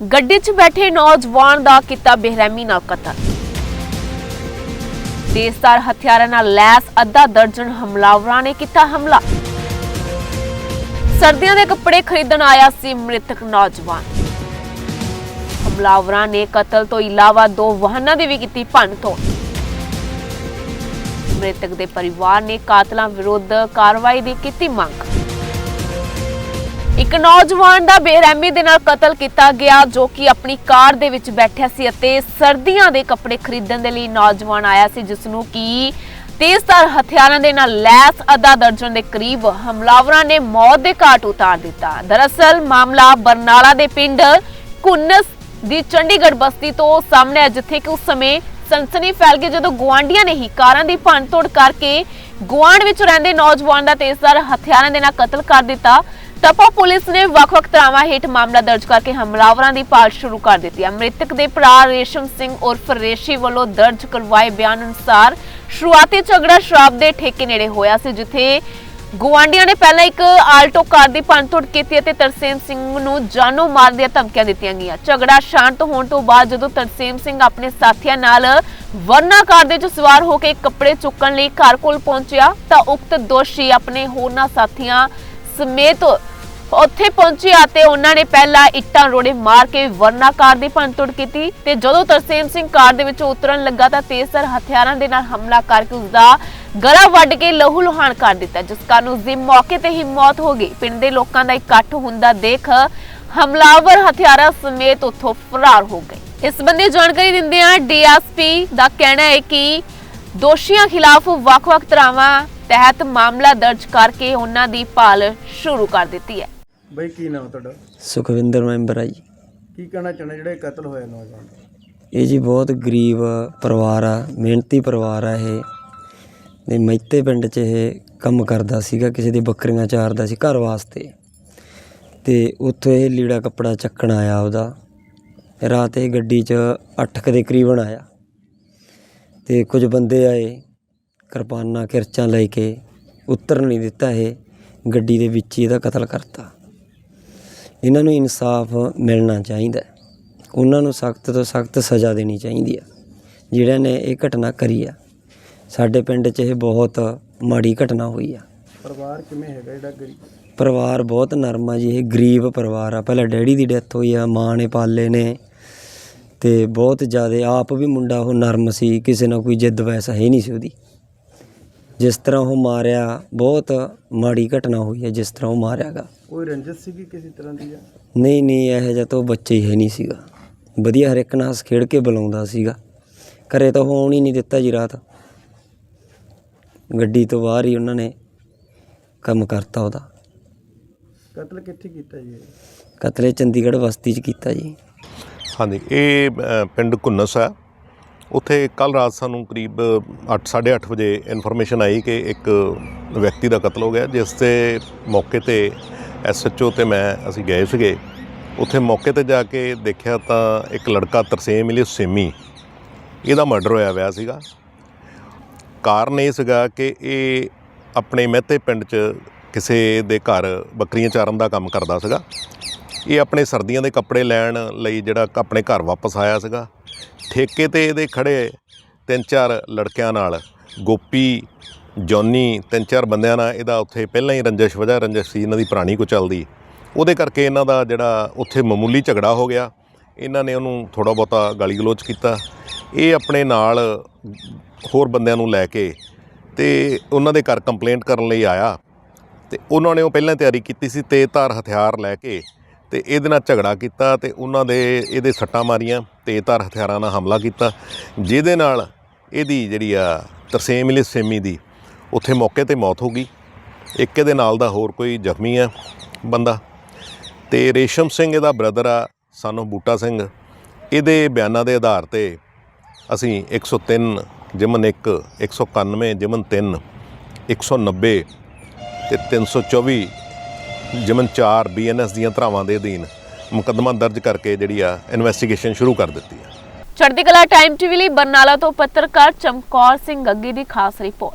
ਗੱਡੀ 'ਚ ਬੈਠੇ ਨੌਜਵਾਨ ਦਾ ਕੀਤਾ ਬੇਰਹਿਮੀ ਨਾਲ ਕਤਲ। ਤੇਜ਼ਧਾਰ ਹਥਿਆਰਾਂ ਨਾਲ ਲੈਸ ਅੱਧਾ ਦਰਜਨ ਹਮਲਾਵਰਾਂ ਨੇ ਕੀਤਾ ਹਮਲਾ। ਸਰਦੀਆਂ ਦੇ ਕੱਪੜੇ ਖਰੀਦਣ ਆਇਆ ਸੀ ਮ੍ਰਿਤਕ ਨੌਜਵਾਨ। ਹਮਲਾਵਰਾਂ ਨੇ ਕਤਲ ਤੋਂ ਇਲਾਵਾ ਦੋ ਵਾਹਨਾਂ ਦੀ ਵੀ ਕੀਤੀ ਭੰਨਤੋੜ ਮ੍ਰਿਤਕ ਦੇ ਪਰਿਵਾਰ ਨੇ ਕਾਤਲਾਂ ਵਿਰੁੱਧ ਕਾਰਵਾਈ ਦੀ ਕੀਤੀ ਮੰਗ। ਇੱਕ ਨੌਜਵਾਨ ਦਾ ਬੇਰਹਿਮੀ ਦੇ ਨਾਲ ਕਤਲ ਕੀਤਾ ਗਿਆ, ਜੋ ਕਿ ਆਪਣੀ ਕਾਰ ਦੇ ਵਿੱਚ ਬੈਠਿਆ ਸੀ ਅਤੇ ਸਰਦੀਆਂ ਦੇ ਕੱਪੜੇ ਖਰੀਦਣ ਦੇ ਲਈ ਨੌਜਵਾਨ ਆਇਆ ਸੀ, ਜਿਸ ਨੂੰ ਕਿ ਤੇਜ਼ਧਾਰ ਹਥਿਆਰਾਂ ਦੇ ਨਾਲ ਲੈਸ ਅੱਧਾ ਦਰਜਨ ਦੇ ਕਰੀਬ ਹਮਲਾਵਰਾਂ ਨੇ ਮੌਤ ਦੇ ਘਾਟ ਉਤਾਰ ਦਿੱਤਾ। ਦਰਅਸਲ, ਮਾਮਲਾ ਬਰਨਾਲਾ ਦੇ ਪਿੰਡ ਕੁੰਨਸ ਦੀ ਚੰਡੀਗੜ੍ਹ ਬਸਤੀ ਤੋਂ ਸਾਹਮਣੇ ਹੈ ਜਿੱਥੇ ਕਿ ਉਸ ਸਮੇਂ ਸਨਸਨੀ ਫੈਲ ਗਈ ਜਦੋਂ ਗੁਆਂਢੀਆਂ ਨੇ ਹੀ ਕਾਰਾਂ ਦੀ ਭੰਨਤੋੜ ਕਰਕੇ ਗੁਆਂਢ ਵਿੱਚ ਰਹਿੰਦੇ ਨੌਜਵਾਨ ਦਾ ਤੇਜ਼ਧਾਰ ਹਥਿਆਰਾਂ ਦੇ ਨਾਲ ਕਤਲ ਕਰ ਦਿੱਤਾ। ਤਪਾ ਪੁਲਿਸ ਨੇ ਵੱਖ-ਵੱਖ ਧਾਰਾਵਾਂ ਹੇਠ ਮਾਮਲਾ ਦਰਜ ਕਰਕੇ ਹਮਲਾਵਰਾਂ ਦੀ ਭਾਲ ਸ਼ੁਰੂ ਕਰ ਦਿੱਤੀ ਹੈ। ਮ੍ਰਿਤਕ ਦੇ ਭਰਾ ਰੇਸ਼ਮ ਸਿੰਘ ਉਰਫ ਰੇਸ਼ੀ ਵੱਲੋਂ ਦਰਜ ਕਰਵਾਏ ਬਿਆਨ ਅਨੁਸਾਰ ਸ਼ੁਰੂਆਤੀ ਝਗੜਾ ਸ਼ਰਾਬ ਦੇ ਠੇਕੇ ਨੇੜੇ ਹੋਇਆ ਸੀ, ਜਿੱਥੇ ਗੁਆਂਢੀਆਂ ਨੇ ਪਹਿਲਾਂ ਇੱਕ ਆਲਟੋ ਕਾਰ ਦੀ ਭੰਨਤੋੜ ਕੀਤੀ ਅਤੇ ਤਰਸੇਮ ਸਿੰਘ ਨੂੰ ਜਾਨੋਂ ਮਾਰ ਦੀਆਂ ਧਮਕੀਆਂ ਦਿੱਤੀਆਂ ਗਈਆਂ। ਝਗੜਾ ਸ਼ਾਂਤ ਹੋਣ ਤੋਂ ਬਾਅਦ ਜਦੋਂ ਤਰਸੇਮ ਸਿੰਘ ਆਪਣੇ ਸਾਥੀਆਂ ਨਾਲ ਵਰਨਾ ਕਾਰ ਦੇ ਵਿੱਚ ਸਵਾਰ ਹੋ ਕੇ ਕੱਪੜੇ ਚੁੱਕਣ ਲਈ ਘਰ ਕੋਲ ਪਹੁੰਚਿਆ, ਤਾਂ ਉਕਤ ਦੋਸ਼ੀ ਆਪਣੇ ਹੋਰਨਾਂ ਸਾਥੀਆਂ ਸਮੇਤ ਉੱਥੇ ਪਹੁੰਚੇ ਅਤੇ ਉਹਨਾਂ ਨੇ ਪਹਿਲਾਂ ਇੱਟਾਂ ਰੋੜੇ ਮਾਰ ਕੇ ਵਰਨਾ ਕਾਰ ਦੀ ਭੰਨਤੋੜ ਕੀਤੀ ਤੇ ਜਦੋਂ ਤਰਸੇਮ ਸਿੰਘ ਕਾਰ ਦੇ ਵਿੱਚੋਂ ਉਤਰਨ ਲੱਗਾ ਤਾਂ ਤੇਜ਼ਧਾਰ ਹਥਿਆਰਾਂ ਦੇ ਨਾਲ ਹਮਲਾ ਕਰਕੇ ਉਸ ਦਾ ਗਲਾ ਵੱਢ ਕੇ ਲਹੂ ਲੁਹਾਨ ਕਰ ਦਿੱਤਾ, ਜਿਸ ਕਾਰਨ ਉਸ ਦੀ ਮੌਕੇ ਤੇ ਹੀ ਮੌਤ ਹੋ ਗਈ। ਪਿੰਡ ਦੇ ਲੋਕਾਂ ਦਾ ਇਕੱਠ ਹੁੰਦਾ ਦੇਖ ਹਮਲਾਵਰ ਹਥਿਆਰਾਂ ਸਮੇਤ ਉੱਥੋਂ ਫਰਾਰ ਹੋ ਗਏ। ਇਸ ਸੰਬੰਧੀ ਜਾਣਕਾਰੀ ਦਿੰਦਿਆਂ ਡੀਐਸਪੀ ਦਾ ਕਹਿਣਾ ਹੈ ਕਿ ਦੋਸ਼ੀਆਂ ਖਿਲਾਫ ਵੱਖ-ਵੱਖ ਧਾਰਾਵਾਂ ਤਹਿਤ ਮਾਮਲਾ ਦਰਜ ਕਰਕੇ ਉਹਨਾਂ ਦੀ ਭਾਲ ਸ਼ੁਰੂ ਕਰ ਦਿੱਤੀ ਹੈ। ਬਈ ਕੀ ਨਾਮ ਤੁਹਾਡਾ? ਸੁਖਵਿੰਦਰ ਮੈਂਬਰ ਆ ਜੀ। ਕੀ ਕਹਿਣਾ ਚਾਹੁੰਦੇ ਜਿਹੜੇ ਕਤਲ ਹੋਇਆ ਨੌਜਵਾਨ? ਦਾ? ਇਹ ਜੀ ਬਹੁਤ ਗਰੀਬ ਪਰਿਵਾਰ ਆ ਮਿਹਨਤੀ ਪਰਿਵਾਰ ਆ ਇਹ। ਤੇ ਮੈਤੇ ਪਿੰਡ 'ਚ ਇਹ ਕੰਮ ਕਰਦਾ ਸੀਗਾ ਕਿਸੇ ਦੀ ਬੱਕਰੀਆਂ ਚਾਰਦਾ ਸੀ ਘਰ ਵਾਸਤੇ। ਤੇ ਉੱਥੇ ਇਹ ਲੀੜਾ ਕੱਪੜਾ ਚੱਕਣ ਆਇਆ ਉਹਦਾ। ਰਾਤ ਇਹ ਗੱਡੀ 'ਚ 8 ਕੁ ਦੇ ਕਰੀਬਨ ਆਇਆ। ਤੇ ਕੁਝ ਬੰਦੇ ਆਏ ਕਿਰਪਾਨਾਂ ਕਿਰਚਾਂ ਲੈ ਕੇ ਉਤਰਨ ਨਹੀਂ ਦਿੱਤਾ ਇਹ। ਗੱਡੀ ਦੇ ਵਿੱਚ ਹੀ ਇਹਦਾ ਕਤਲ ਕਰਤਾ। ਇਹਨਾਂ ਨੂੰ ਇਨਸਾਫ ਮਿਲਣਾ ਚਾਹੀਦਾ। ਉਹਨਾਂ ਨੂੰ ਸਖਤ ਤੋਂ ਸਖਤ ਸਜ਼ਾ ਦੇਣੀ ਚਾਹੀਦੀ ਆ ਜਿਹੜਿਆਂ ਨੇ ਇਹ ਘਟਨਾ ਕਰੀ ਆ ਸਾਡੇ ਪਿੰਡ 'ਚ ਇਹ ਬਹੁਤ ਮਾੜੀ ਘਟਨਾ ਹੋਈ ਆ। ਪਰਿਵਾਰ ਕਿਵੇਂ ਹੈਗਾ ਜਿਹੜਾ ਗਰੀਬ? ਪਰਿਵਾਰ ਬਹੁਤ ਨਰਮ ਆ ਜੀ ਇਹ ਗਰੀਬ ਪਰਿਵਾਰ ਆ। ਪਹਿਲਾਂ ਡੈਡੀ ਦੀ ਡੈਥ ਹੋਈ ਆ ਮਾਂ ਨੇ ਪਾਲੇ ਨੇ ਤੇ ਬਹੁਤ ਜ਼ਿਆਦਾ ਆਪ ਵੀ ਮੁੰਡਾ ਉਹ ਨਰਮ ਸੀ ਕਿਸੇ ਨਾਲ ਕੋਈ ਜਿੱਦ ਵੈਸਾ ਹੈ ਨਹੀਂ ਸੀ ਉਹਦੀ। ਜਿਸ ਤਰ੍ਹਾਂ ਉਹ ਮਾਰਿਆ ਬਹੁਤ ਮਾੜੀ ਘਟਨਾ ਹੋਈ ਹੈ ਜਿਸ ਤਰ੍ਹਾਂ ਉਹ ਮਾਰਿਆਗਾ। ਕੋਈ ਰੰਜਿਸ਼ ਸੀਗੀ ਕਿਸੇ ਤਰ੍ਹਾਂ ਦੀ ਨਹੀਂ ਨਹੀਂ ਇਹੋ ਜਿਹਾ ਤਾਂ ਉਹ ਬੱਚੇ ਹੀ ਹੈ ਨਹੀਂ ਸੀਗਾ। ਵਧੀਆ ਹਰ ਇੱਕ ਨਾਲ ਹੱਸ ਖੇਡ ਕੇ ਬੁਲਾਉਂਦਾ ਸੀਗਾ। ਘਰੇ ਤਾਂ ਆਉਣ ਹੀ ਨਹੀਂ ਦਿੱਤਾ ਜੀ ਰਾਤ। ਗੱਡੀ ਤੋਂ ਬਾਹਰ ਹੀ ਉਹਨਾਂ ਨੇ ਕੰਮ ਕਰਤਾ ਉਹਦਾ। ਕਤਲ ਕਿੱਥੇ ਕੀਤਾ ਜੀ ਇਹ? ਕਤਲੇ ਚੰਡੀਗੜ੍ਹ ਬਸਤੀ 'ਚ ਕੀਤਾ ਜੀ। ਹਾਂਜੀ ਇਹ ਅ, ਪਿੰਡ ਕੁੰਨਸ ਹੈ। ਉੱਥੇ ਕੱਲ ਰਾਤ ਸਾਨੂੰ ਕਰੀਬ 8:30 ਵਜੇ ਇਨਫੋਰਮੇਸ਼ਨ ਆਈ ਕਿ ਇੱਕ ਵਿਅਕਤੀ ਦਾ ਕਤਲ ਹੋ ਗਿਆ, ਜਿਸ ਤੇ ਮੌਕੇ ਤੇ ਐਸਐਚਓ ਤੇ ਮੈਂ, ਅਸੀਂ ਗਏ ਸੀਗੇ। ਉੱਥੇ ਮੌਕੇ ਤੇ ਜਾ ਕੇ ਦੇਖਿਆ ਤਾਂ ਇੱਕ ਲੜਕਾ ਤਰਸੇਮ ਇਲੀ ਸੇਮੀ, ਇਹਦਾ ਮਰਡਰ ਹੋਇਆ ਹੋਇਆ ਸੀਗਾ। ਕਾਰਨ ਇਹ ਸੀਗਾ ਕਿ ਇਹ ਆਪਣੇ ਮਹਿਤੇ ਪਿੰਡ 'ਚ ਕਿਸੇ ਦੇ ਘਰ ਬੱਕਰੀਆਂ ਚਾਰਨ ਦਾ ਕੰਮ ਕਰਦਾ ਸੀਗਾ। ਇਹ ਆਪਣੇ ਸਰਦੀਆਂ ਦੇ ਕੱਪੜੇ ਲੈਣ ਲਈ ਜਿਹੜਾ ਆਪਣੇ ਘਰ ਵਾਪਸ ਆਇਆ ਸੀਗਾ। ਠੇਕੇ ਤੇ ਇਹਦੇ ਖੜੇ ਤਿੰਨ ਚਾਰ ਲੜਕਿਆਂ ਨਾਲ, ਗੋਪੀ, ਜੌਨੀ, ਤਿੰਨ ਚਾਰ ਬੰਦਿਆਂ ਨਾਲ ਇਹਦਾ ਉੱਥੇ ਪਹਿਲਾਂ ਹੀ ਰੰਜਿਸ਼, ਵਜ੍ਹਾ ਰੰਜਿਸ਼ ਸੀ ਇਹਨਾਂ ਦੀ ਪੁਰਾਣੀ ਕੋ ਚੱਲਦੀ। ਉਹਦੇ ਕਰਕੇ ਇਹਨਾਂ ਦਾ ਜਿਹੜਾ ਉੱਥੇ ਮਾਮੂਲੀ ਝਗੜਾ ਹੋ ਗਿਆ। ਇਹਨਾਂ ਨੇ ਉਹਨੂੰ ਥੋੜਾ ਬਹੁਤਾ ਗਾਲੀ ਗਲੋਚ ਕੀਤਾ। ਇਹ ਆਪਣੇ ਨਾਲ ਹੋਰ ਬੰਦਿਆਂ ਨੂੰ ਲੈ ਕੇ ਤੇ ਉਹਨਾਂ ਦੇ ਘਰ ਕੰਪਲੇਂਟ ਕਰਨ ਲਈ ਆਇਆ। ਤੇ ਉਹਨਾਂ ਨੇ ਉਹ ਪਹਿਲਾਂ ਤਿਆਰੀ ਕੀਤੀ ਸੀ ਤੇਜ਼ਧਾਰ ਹਥਿਆਰ ਲੈ ਕੇ ਤੇ ਇਹਦੇ ਨਾਲ ਝਗੜਾ ਕੀਤਾ ਤੇ ਉਹਨਾਂ ਦੇ ਇਹਦੇ ਸੱਟਾਂ ਮਾਰੀਆਂ ਤੇਜ਼ਧਾਰ ਹਥਿਆਰਾਂ ਨਾਲ ਹਮਲਾ ਕੀਤਾ, ਜਿਹਦੇ ਨਾਲ ਇਹਦੀ ਜਿਹੜੀ ਆ ਤਰਸੇਮ ਇਲੀ ਸੇਮੀ ਦੀ ਉੱਥੇ ਮੌਕੇ ਤੇ ਮੌਤ ਹੋ ਗਈ। ਇੱਕ ਇਹਦੇ ਨਾਲ ਦਾ ਹੋਰ ਕੋਈ ਜ਼ਖਮੀ ਆ ਬੰਦਾ। ਤੇ ਰੇਸ਼ਮ ਸਿੰਘ ਇਹਦਾ ਬ੍ਰਦਰ ਆ, ਸਾਨੂੰ ਬੂਟਾ ਸਿੰਘ। ਇਹਦੇ ਬਿਆਨਾਂ ਦੇ ਆਧਾਰ ਤੇ ਅਸੀਂ 103 ਜਿਮਨ 1 191 ਜਿਮਨ 3 190 ਤੇ 324 ਜਿਮਨ 4 ਬੀਐਨਐਸ ਦੀਆਂ ਧਾਰਾਵਾਂ ਦੇ ਅਧੀਨ ਮੁਕੱਦਮਾ ਦਰਜ ਕਰਕੇ ਜਿਹੜੀ ਆ ਇਨਵੈਸਟੀਗੇਸ਼ਨ ਸ਼ੁਰੂ ਕਰ ਦਿੱਤੀ ਹੈ ਚੜ੍ਹਦੀ ਕਲਾ ਟਾਈਮ ਟੀਵੀ ਲਈ ਬਰਨਾਲਾ ਤੋਂ ਪੱਤਰਕਾਰ ਚਮਕੌਰ ਸਿੰਘ ਗੱਗੀ ਦੀ ਖਾਸ ਰਿਪੋਰਟ।